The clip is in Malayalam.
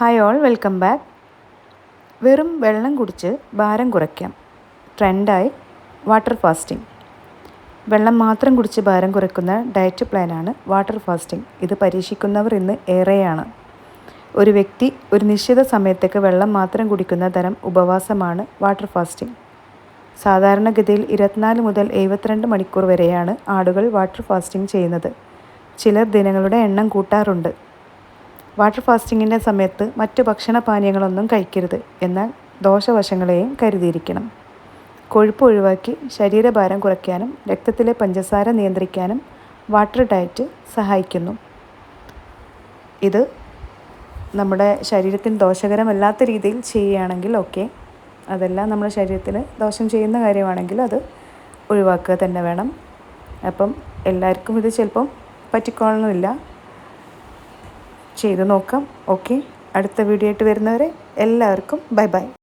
ഹായ് ഓൾ വെൽക്കം ബാക്ക് വെറും വെള്ളം കുടിച്ച് ഭാരം കുറയ്ക്കാം. ട്രെൻഡായി വാട്ടർ ഫാസ്റ്റിംഗ് വെള്ളം മാത്രം കുടിച്ച് ഭാരം കുറയ്ക്കുന്ന ഡയറ്റ് പ്ലാനാണ് വാട്ടർ ഫാസ്റ്റിംഗ് ഇത് പരീക്ഷിക്കുന്നവർ ഇന്ന് ഏറെയാണ്. ഒരു വ്യക്തി ഒരു നിശ്ചിത സമയത്തേക്ക് വെള്ളം മാത്രം കുടിക്കുന്ന തരം ഉപവാസമാണ് വാട്ടർ ഫാസ്റ്റിംഗ്. സാധാരണഗതിയിൽ ഇരുപത്തിനാല് മുതൽ എഴുപത്തിരണ്ട് മണിക്കൂർ വരെയാണ് ആടുകൾ വാട്ടർ ഫാസ്റ്റിംഗ് ചെയ്യുന്നത്. ചിലർ ദിനങ്ങളുടെ എണ്ണം കൂട്ടാറുണ്ട്. വാട്ടർ ഫാസ്റ്റിങ്ങിന്റെ സമയത്ത് മറ്റു ഭക്ഷണപാനീയങ്ങളൊന്നും കഴിക്കരുത് എന്നാൽ ദോഷവശങ്ങളെയും കരുതിയിരിക്കണം. കൊഴുപ്പ് ഒഴിവാക്കി ശരീരഭാരം കുറയ്ക്കാനും രക്തത്തിലെ പഞ്ചസാര നിയന്ത്രിക്കാനും വാട്ടർ ഡയറ്റ് സഹായിക്കുന്നു. ഇത് നമ്മുടെ ശരീരത്തിന് ദോഷകരമല്ലാത്ത രീതിയിൽ ചെയ്യുകയാണെങ്കിൽ ഓക്കെ അതെല്ലാം നമ്മുടെ ശരീരത്തിന് ദോഷം ചെയ്യുന്ന കാര്യമാണെങ്കിൽ അത് ഒഴിവാക്കുക തന്നെ വേണം. അപ്പം എല്ലാവർക്കും ഇത് ചിലപ്പം പറ്റിക്കൊള്ളണമെന്നില്ല ചെയ്തു നോക്കാം. ഓക്കെ അടുത്ത വീഡിയോ ആയിട്ട് വരുന്നവരെ എല്ലാവർക്കും ബൈ ബൈ